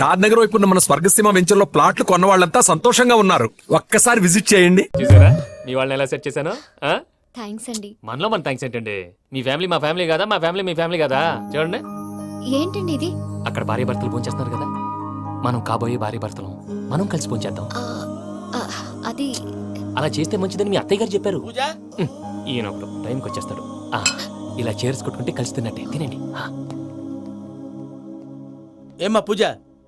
షాద్ నగర్ వైపు ఉన్న మన స్వర్గసీమ వెంచర్లో ప్లాట్లు కొన్న వాళ్ళంతా సంతోషంగా ఉన్నారు. ఒక్కసారి విజిట్ చేయండి. చూసారా? మీ వాళ్ళని ఎలా సెట్ చేశాను? ఆ? థ్యాంక్స్ అండి. మనలో మన థ్యాంక్స్ ఏంటండి? మీ ఫ్యామిలీ మా ఫ్యామిలీ కదా? మా ఫ్యామిలీ మీ ఫ్యామిలీ కదా? చూడండి. ఏంటండి ఇది? అక్కడ భార్య భర్తలు పోంచేస్తున్నారు కదా. మనం కాబోయే భార్య భర్తలు. మనం కలిసి పోంచేద్దాం అది అలా చేస్తే మంచిదని మీ అత్తయ్య గారు చెప్పారు. ఈయన ఒకడు టైంకి వచ్చేస్తాడు. ఆ, ఇలా చేర్స్ కొట్టుకుంటే కలిసి తిన్నట్టే. తినండి. ఏమ్మా పూజ?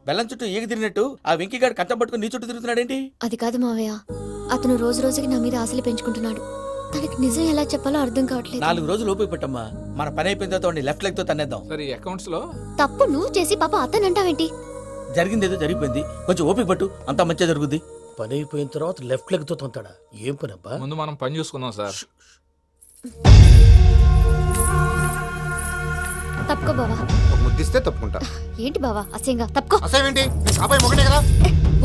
బెల్లం చుట్టూ ఈగ తిరిగినట్టు ఆ వెంకీగాడు కంచం పట్టుకుని నీ చుట్టూ తిరుగుతున్నాడేంటి? అది కాదు మావయ్య. అతను రోజు రోజుకి నా మీద ఆశలు పెంచుకుంటున్నాడు. తనకి నిజం ఎలా చెప్పాలో అర్థం కావట్లేదు. నాలుగు రోజులు ఓపిక పట్టమ్మా. మన పని అయిపోయిన తర్వాత లెఫ్ట్ లెగ్తో తన్నేద్దాం. సరే అకౌంట్స్లో? తప్పు నువ్వు చేసి పాప అతను అంటావేంటి? జరిగింది ఏదో జరిగిపోయింది. కొంచెం ఓపిక పట్టు. అంతా మంచిగా జరుగుద్ది. పని అయిపోయిన తర్వాత లెఫ్ట్ లెగ్తో తొంతాడా ఏం పని అబ్బా ముందు మనం పని చూసుకుందాం సార్. తప్పుకో బావా. ముద్దిస్తే తప్పుకుంటా. ఏంటి బావా? అసహ్యంగా. తప్పుకో. అసేమేంటి నీ కాబోయే మొగనే కదా?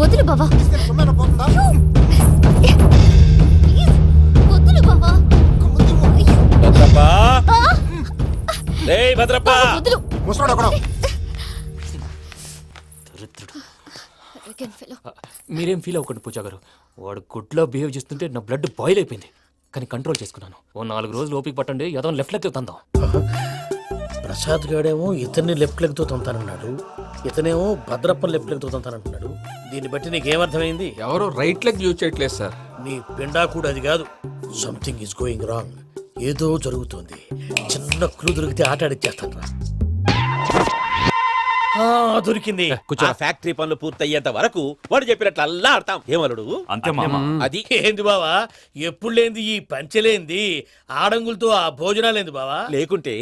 వదులు బావా. ఇస్తే సొమ్మేనా పోతుందా వదులు బావా. భద్రప్ప. వదులు. ముసరాడు. Arrogant fellow. మీరేం ఫీల్ అవ్వకండి పూజా గారు. వాడు గుడ్లో బిహేవ్ చేస్తుంటే నా బ్లడ్ బాయిల్ అయిపోయింది. కానీ కంట్రోల్ చేసుకున్నాను. ఓ నాలుగు రోజులు ఓపిక పట్టండి ఏదో లెఫ్ట్ లెక్క తందాం. ప్రసాద్ గాడేమో ఇతన్ని లెఫ్ట్ లెగ్తో తొంతానన్నాడు. ఇతనేమో భద్రప్పని లెఫ్ట్ లెగ్తో తొంతానంటున్నాడు. దీన్ని బట్టి నీకేమర్థమైంది? ఎవరు రైట్ లెగ్ యూజ్ చేయట్లేదు సార్ నీ పిండా కూడా అది కాదు. సంథింగ్ ఈస్ గోయింగ్ రాంగ్ ఏదో జరుగుతోంది. చిన్న క్లూ దొరికితే ఆట ఆడిచ్చేస్తాను రా దొరికింది. ఆ ఫ్యాక్టరీ పనులు పూర్తయ్యేంత వరకు వాడు చెప్పినట్లు అల్లా ఆడతాం. ఏమలుడు అంతే మామ. అది ఏంది బావా? ఎప్పుడు లేంది ఈ పంచలేంది? ఆడంగులతో ఆ భోజనాలేంది బావా? లేకుంటే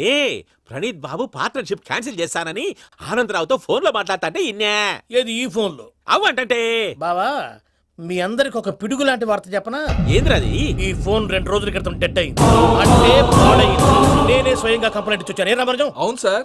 ప్రణీత్ బాబు పార్ట్నర్షిప్ క్యాన్సిల్ చేస్తానని ఆనందరావుతో ఫోన్లో మాట్లాడతాంటే ఇన్నే. ఏది ఈ ఫోన్లో? అవ్వంటే బావా మీ అందరికి ఒక పిడుగు లాంటి వార్త చెప్పనా? ఏంద్రది ఈ ఫోన్ రెండు రోజుల క్రితం డెడ్ అయింది. అంటే పాడైంది నేనే స్వయంగా కంప్లైంట్ ఇచ్చి వచ్చాను. ఏ రామరాజం అవును సార్.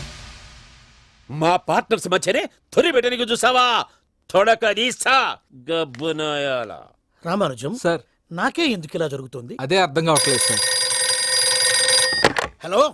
మా పార్ట్నర్స్ మధ్యనే తొలి పెట్టడానికి చూసావా? తొడక తీస్తా గబ్బునాయాల. రామానుజం సార్. నాకే ఎందుకు ఇలా జరుగుతుంది? అదే అర్థం కావట్లేదు సార్. హలో?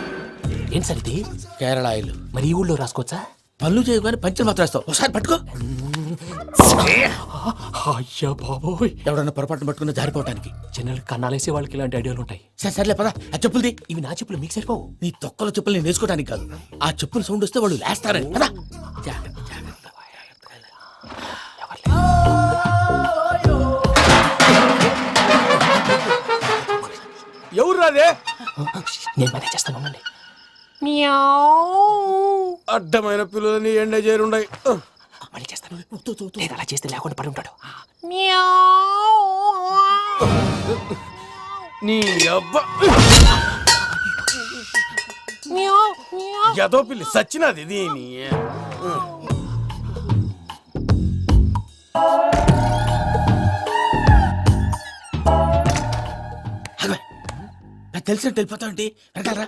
ఏం సార్ ఇది? కేరళ ఆయిల్. మరి ఈ ఊళ్ళో రాసుకోవచ్చా? పనులు చేయగానే పంచలు మాత్రం వేస్తావు. ఒకసారి పట్టుకో. అయ్యా బాబోయ్. ఎవడన్నా పొరపాటున పట్టుకున్న జారిపోవటానికి. జనరల్ కన్నాలేసే వాళ్ళకి ఇలాంటి ఐడియాలు ఉంటాయి. సరే సర్లే పదా. ఆ చెప్పులది ఇవి నా చెప్పులు మీకు సరిపోవు. నీ తొక్కల చెప్పులు నేను వేసుకోవడానికి కాదు. ఆ చెప్పులు సౌండ్ వస్తే వాళ్ళు లేస్తారని పదా. జాగ్రత్త. ఎవరు రాదే నేను మేనేజ్ చేస్తాను. అడ్డమైన పిల్లలని ఎండ చేరుండయి. మళ్ళీ చేస్తాను. లేదు అలా చేస్తే లేకుండా పడి ఉంటాడు. నీ అబ్బా ఎదో పిల్లి సచ్చినది దీని. నాకు తెలిసినట్టు వెళ్ళిపోతావంటి వెనకాలరా.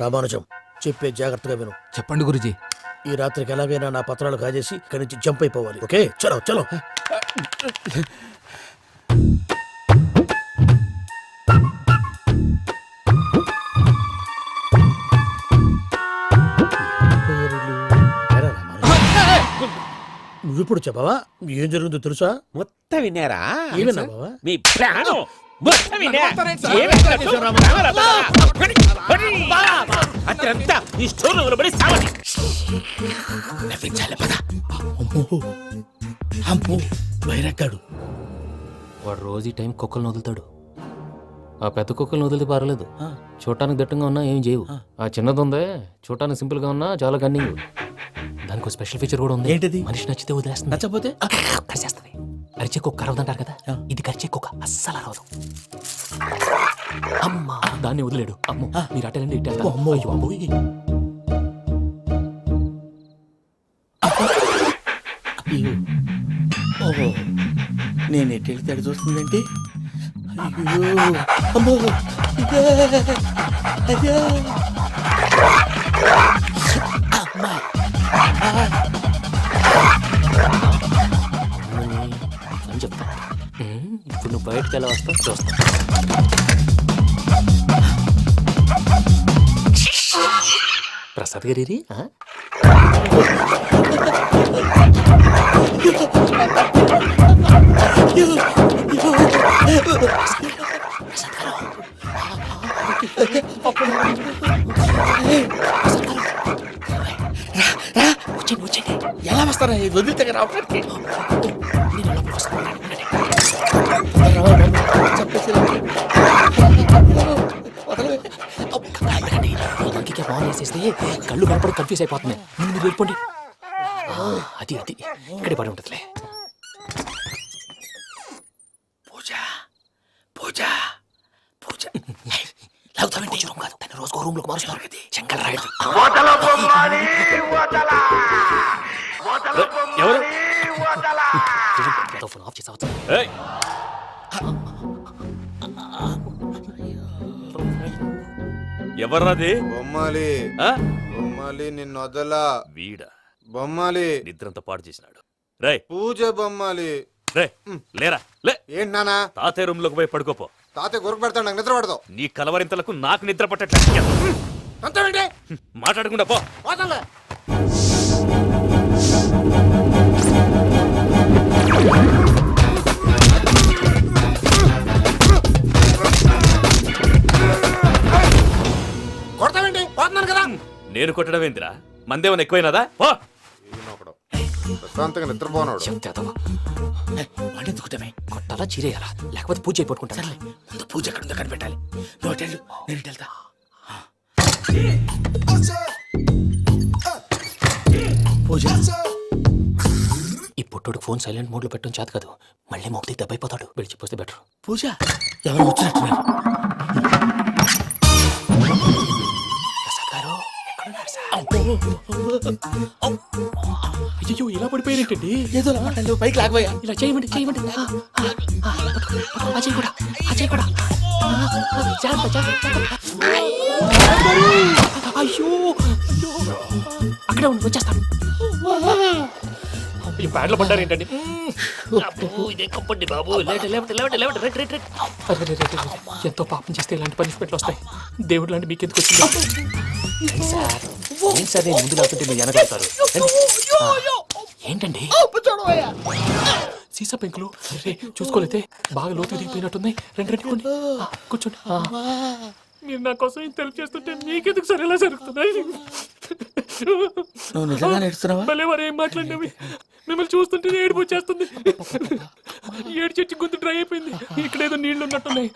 రామానుజం చెప్పే జాగ్రత్తగా విను. చెప్పండి గురుజీ. ఈ రాత్రికి ఎలాగైనా నా పత్రాలు కాజేసి ఇక్కడి నుంచి జంప్ అయిపోవాలి. ఓకే? చలో చలో. నువ్విప్పుడు చెప్పవా? ఏం జరుగుతుందో తెలుసా? మొత్తం విన్నారా? ఏమన్నా బావా? మీ ప్లాను మొత్తం విన్నా. అత్రంతా ఈ స్టోర్ రూమ్లో పడి సావండి నవ్వించాలి పద. అమ్మో అమ్మో వైరక్కాడు వాడు రోజు ఈ టైం కుక్కలను వదులుతాడు. ఆ పెద్ద కుక్కలను వదిలితే పర్లేదు. చూడటానికి దట్టంగా ఉన్నా ఏం చేయవు. ఆ. చిన్నది ఉందే చూడటానికి సింపుల్గా ఉన్నా చాలా కన్నింగ్ దానికి ఒక స్పెషల్ ఫీచర్ కూడా ఉంది ఏంటిది? మనిషి నచ్చితే వదిలేస్తుంది నచ్చపోతే కరిచేస్తుంది అరిచే కుక్క అరవదంటారు కదా ఇది కరిచే కుక్క అస్సలు అరవదు అమ్మా దాన్ని వదిలేడు అమ్మో మీరు అటెండి ఇటు. అమ్మో. అయ్యో. అయ్యో. ఓహో నేను ఎటు వెళ్తే చూస్తుందంటే అయ్యో అమ్మో. అయ్యో. అని చెప్తా ఇప్పుడు నువ్వు బయటకు ఎలా వస్తావు చూస్తా ప్రసాద్ గారి లోపలికి. వేసేస్తే కళ్ళు కనపడి కన్ఫ్యూజ్ అయిపోతున్నాయి. ముందు మీరు వెళ్ళిపోండి. అది అది. ఇక్కడే పడి ఉంటుందిలే. పూజ పూజ పూజ. లాగుతామంటే రూమ్ కాదు. తన రోజుకో రూమ్లోకి మారుస్తున్నారు కదా చెంకల్ రాయుడు ఎవరు? ఫోన్ ఆఫ్ చేసి అవసరం ఏయ్, ఎవర్రాది బొమ్మాలి. ఆ? బొమ్మాలి నిన్ను వదలా. వీడ? బొమ్మాలి. నిద్రంతా పాడు చేసినాడు. రై పూజ బొమ్మాలి. రే లేరా? లే. ఏంటి నానా తాతయ్య రూమ్లోకి పోయి పడుకోపో. తాతయ్య గురకు పెడతాడు నాకు నిద్ర పడతావు నీ కలవరింతలకు నాకు నిద్ర పట్టట్లేదు. అంతేంటి మాట్లాడకుండా పో. పోతాలే కొడతావేంటి? పోతున్నాను కదా. నేను కొట్టడం ఏంటిరా మందేమన్నా ఎక్కువైనదా? పో. ప్రశాంతంగా నిద్రపోనాడు. వాడిని ఎందుకుంటామే కొట్టాలా చీరేయాలా? లేకపోతే పూజ అయిపోట్టుకుంటా సర్లే ముందు పూజ ఎక్కడ ఉందో కనిపెట్టాలి. నువ్వు వెళ్ళు, నేను వెళ్తా. పూజ. పుట్టోడు ఫోన్ సైలెంట్ మోడ్లో పెట్టడం చేత కాదు. మళ్ళీ మొక్కి దెబ్బైపోతాడు. విడిచిపోతే బెటర్. పూజ! ఎవరు వచ్చినట్టున్నారు? అయ్యో ఇలా పడిపోయారేంటండి? ఏదో మాట్లాడు పైకి లాగబోయా. ఇలా చేయమండి చేయమండి. చేయి కూడా చేయి కూడా. అయ్యో! అక్కడే ఉండి వచ్చేస్తాను. ఈ బ్యాడ్లో పడ్డారు ఏంటండి? ఇదే కప్పండి బాబు. ఎంతో పాపం చేస్తే ఇలాంటి పనిష్మెంట్లు వస్తాయి. దేవుడు లాంటి మీకు ఎందుకు వచ్చింది? సార్? ఏంటి సార్ నేను ముందు మీరు వెనకాడతారు ఏంటండి? సీసా పెంకులు. రే చూసుకోలేతే బాగా లోతు దిగిపోయినట్టుంది రెండు రెండు కొన్ని కూర్చోండి. మీరు నా కోసం ఇంత హెల్ప్ చేస్తుంటే మీకెందుకు సరే ఎలా జరుగుతున్నాయి? నువ్వు నిజంగా నేర్చుతున్నావా? భలే వారు ఏం మాట్లాడినవి? మిమ్మల్ని చూస్తుంటే ఏడుపు వచ్చేస్తుంది. ఏడు చెట్టు గొంతు డ్రై అయిపోయింది. ఇక్కడ ఏదో నీళ్ళు ఉన్నట్టున్నాయి.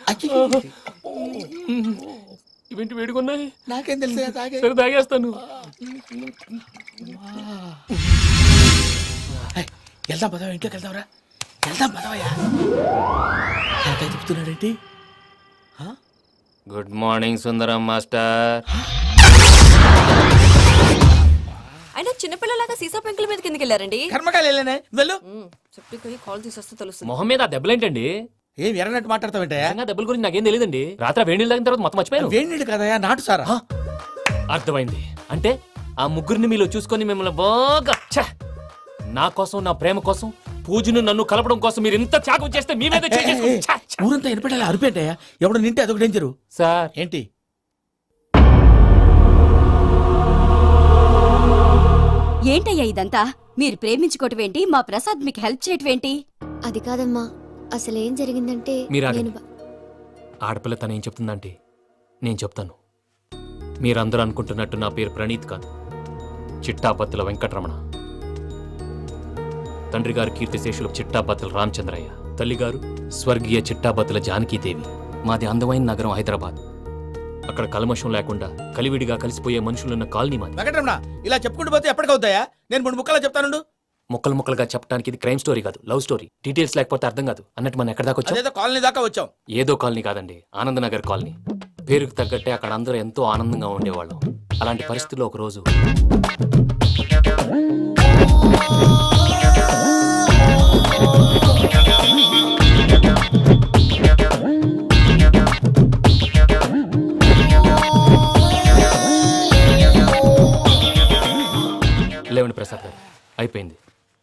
ఇవేంటి వేడుకున్నాయి నాకేం తెలుసు సరే తాగేస్తాను. వెళ్దాం పదవా ఇంట్లోకి వెళ్దాంరా. వెళ్దాం పదవయ్యా. చెప్తున్నాడేంటి గుడ్ మార్నింగ్ సుందరం మాస్టర్. అయినా చిన్నపిల్లలాగా సీసా పెంకుల మీద కిందకి వెళ్ళారండి. కర్మకాయలు వెళ్ళానే? వెళ్ళు. చెప్పి కాల్ తీసేస్తే తెలుస్తుంది. మొహం మీద ఆ దెబ్బలేంటండి? ఏం ఎర్రనట్టు మాట్లాడతావేంటయ్యా నిజంగా దెబ్బల గురించి నాకేం తెలియదండి రాత్రి వేడి నీళ్ళు తాగిన తర్వాత మొత్తం మర్చిపోయాను. వేడి నీళ్ళు కదయ్యా నాటు సారా? అర్థమైంది. అంటే ఆ ముగ్గురిని మీలో చూసుకొని మిమ్మల్ని బాగా ఛ! నా కోసం నా ప్రేమ కోసం పూజను నన్ను కలపడం కోసం మీరు ఇంత త్యాగం చేస్తే మీ మీద! ఊరంతా ఎనపెట్టాలి అరిపేంటయ్యా? ఎవడు నింటే అదొక డేంజరు సార్. ఏంటి? ఏంటయ్యా ఇదంతా? మీరు ప్రేమించుకోవటం ఏంటి మా ప్రసాద్ మీకు హెల్ప్ చేయటం ఏంటి అది కాదమ్మా. అసలు ఏం జరిగిందంటే మీరు ఆగండి. ఆడపిల్ల తను ఏం చెప్తుందంటే నేను చెప్తాను. మీరందరూ అనుకుంటున్నట్టు నా పేరు ప్రణీత్ కాదు. చిట్టాపత్తుల వెంకటరమణ. తండ్రి గారు కీర్తిశేషులు చిట్టాపత్తుల రామచంద్రయ్య. తల్లిగారు స్వర్గీయ చిట్టాపత్తుల జానకీదేవి. మాది అందమైన నగరం హైదరాబాద్. అక్కడ కల్మషం లేకుండా కలివిడిగా కలిసిపోయే మనుషులున్న కాలనీ మాది. వెంకటరమణ ఇలా చెప్పుకుంటూ పోతే ఎప్పటికవుతాయా? నేను మూడు ముక్కలా చెప్తానుండు. ముక్కలు ముక్కలుగా చెప్పడానికి ఇది క్రైమ్ స్టోరీ కాదు లవ్ స్టోరీ. డీటెయిల్స్ లేకపోతే అర్థం కాదు. అన్నట్టు మనం ఎక్కడ దాకా వచ్చాం? అదేదో కాలనీ దాకా వచ్చాం. ఏదో కాలనీ కాదండి ఆనందనగర్ కాలనీ. పేరుకు తగ్గట్టే అక్కడ అందరూ ఎంతో ఆనందంగా ఉండేవాళ్ళం. అలాంటి పరిస్థితుల్లో ఒక రోజు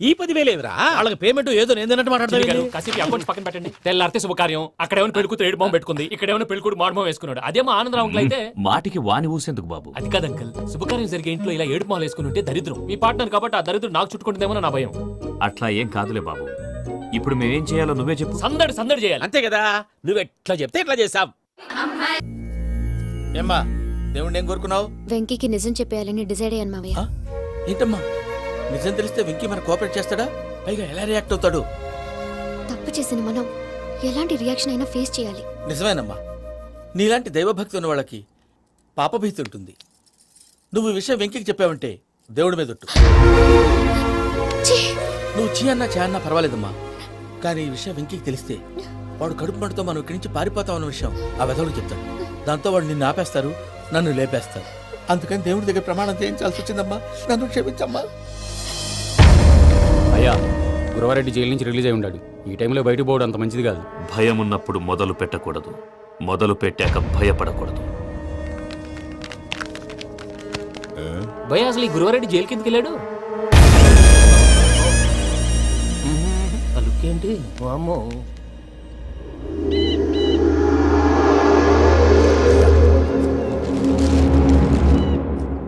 ఈ పదివేలేదురా వాళ్ళకి పేమెంట్ ఏదో మాట్లాడతావు కాసేపు అకౌంట్స్ పక్కన పెట్టండి. తెల్లారితే శుభకార్యం. అక్కడ ఏమైనా పెళ్ళికూతురు ఏడు బాంబు పెట్టుకుంది. ఇక్కడ ఏమైనా పెళ్ళికూడు మాడమం వేసుకున్నాడు. అదేమో ఆనందరావు అయితే మాటికి వాని ఊసేందుకు బాబు. అది కాదు అంకల్. శుభకార్యం జరిగే ఇంట్లో ఇలా ఏడు మాలు వేసుకుని ఉంటే దరిద్రం. మీ పార్ట్నర్ కాబట్టి ఆ దరిద్రం నాకు చుట్టుకుంటుందేమో నా భయం. అట్లా ఏం కాదులే బాబు. ఇప్పుడు మేమేం చేయాలో నువ్వే చెప్పు. సందడి సందడి చేయాలి. అంతే కదా? నువ్వు ఎట్లా చెప్తే ఎట్లా చేసాం ఏమ్మా దేవుణ్ణి ఏం కోరుకున్నావు? వెంకీకి నిజం చెప్పేయాలని డిసైడ్ అయ్యాను మావయ్య? ఏంటమ్మా? నిజం తెలిస్తే వెంకీ మన కోఆపరేట్ చేస్తాడా? పైగా ఎలా రియాక్ట్ అవుతాడు? తప్పు చేసిన మనం ఎలాంటి రియాక్షన్ అయినా ఫేస్ చేయాలి. నిజమేనమ్మా. నీలాంటి దైవభక్తి ఉన్న వాళ్ళకి పాపభీతి ఉంటుంది. నువ్వు ఈ విషయం వెంకికి చెప్పావంటే దేవుడి మీద ఒట్టు. నువ్వు చీ అన్నా చే అన్నా పర్వాలేదమ్మా. కానీ ఈ విషయం వెంకికి తెలిస్తే వాడు కడుపు మంటతో మనం ఇక్కడి నుంచి పారిపోతాం అన్న విషయం ఆ వెధవుడు చెప్తాడు. దాంతో వాడు నిన్ను ఆపేస్తారు నన్ను లేపేస్తారు. అందుకని దేవుడి దగ్గర ప్రమాణం చేయించాల్సి వచ్చిందమ్మా. నన్ను క్షమించమ్మా. అయ్యా గురవారెడ్డి జైలు నుంచి రిలీజ్ అయి ఉన్నాడు ఈ టైంలో బయటకు పోవడం అంత మంచిది కాదు. భయం ఉన్నప్పుడు మొదలు పెట్టకూడదు. మొదలు పెట్టాక భయపడకూడదు. భయ అసలు ఈ గురవారెడ్డి జైలు కిందకి వెళ్ళాడు? అలుకేంటి అమ్మో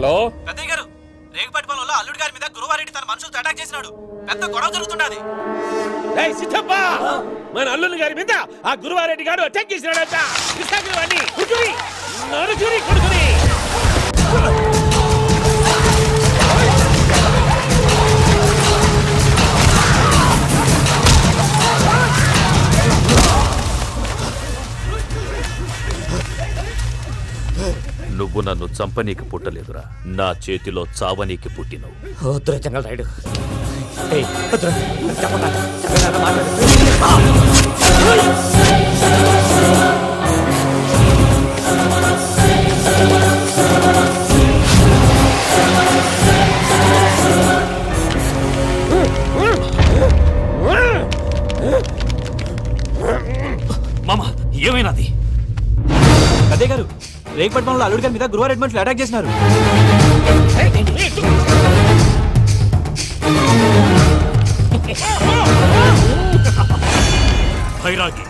హలో? పెద్దయ్య గారు రేగుపాటి పొలంలో అల్లుడి గారి మీద గురువారెడ్డి తన మనుషులతో అటాక్ చేసినాడు. పెద్ద గొడవ జరుగుతున్నది ఏయ్ సిద్ధప్ప! మన అల్లుని గారి మీద ఆ గురువారెడ్డి గారు అటాక్ చేసినాడట. కృష్ణాగిరి వాడిని కుడుకుని నరుకుని కొడుకుని. నువ్వు నన్ను చంపనీకి పుట్టలేదురా నా చేతిలో చావనీకి పుట్టినవు వద్దురా జంగల్ రైడ్ మామ రేగుపట్నంలో అల్లుడి గారి మీద గురువారెడ్డి మనుషులు అటాక్ చేసినారు. భైరాగి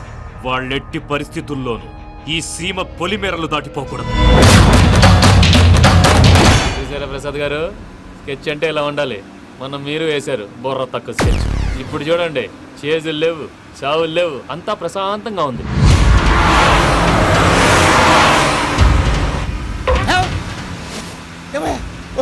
వాళ్ళెట్టి పరిస్థితుల్లోనూ ఈ సీమ పొలిమేరలు దాటిపోకూడదు. చూసారా ప్రసాద్ గారు? స్కెచ్ అంటే ఇలా ఉండాలి. మనం మీరు వేశారు బొర్ర తక్కువ స్కెచ్. ఇప్పుడు చూడండి చేజులు లేవు చావులు లేవు అంతా ప్రశాంతంగా ఉంది.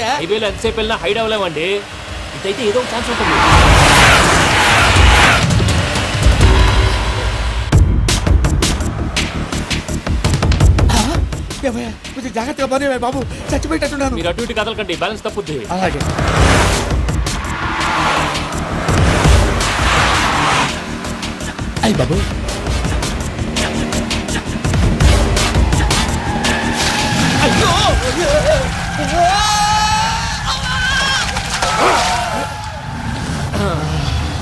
ఎక్కడికయ్యా హైవేలో ఎంతసేపు వెళ్ళినా హైడ్ అవ్వలేమండి. ఇదైతే ఏదో ఛాన్స్ ఉంటుంది. ఏమయ్యా, కొంచెం జాగ్రత్తగా పని బాబు. చచ్చిపోయేటట్టున్నాను. మీరు అటు ఇటు కదలకండి. బ్యాలెన్స్ తప్పుద్ది. అలాగే. అయ్యి బాబు.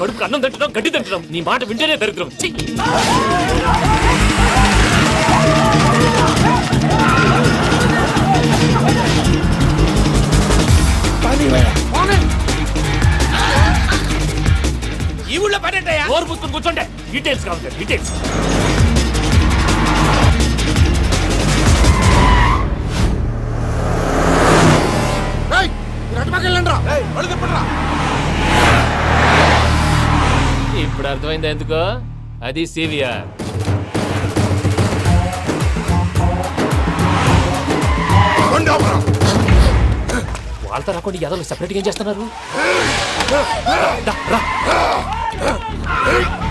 కడుపు అన్నం తింటున్నాం గడ్డి తింటున్నాం. నీ మాట వింటేనే దరిద్రం. ఛీ! ఈ ఊళ్ళో పని ఏంటయ్యా నోరు పుస్తకం కూర్చోండి. డీటెయిల్స్ కావాలి డీటెయిల్స్ ఇప్పుడు అర్థమైంది ఎందుకో? అది సివిఆర్ వాళ్ళతో రాకుండా యాదవ్ సెపరేట్గా ఏం చేస్తున్నారు?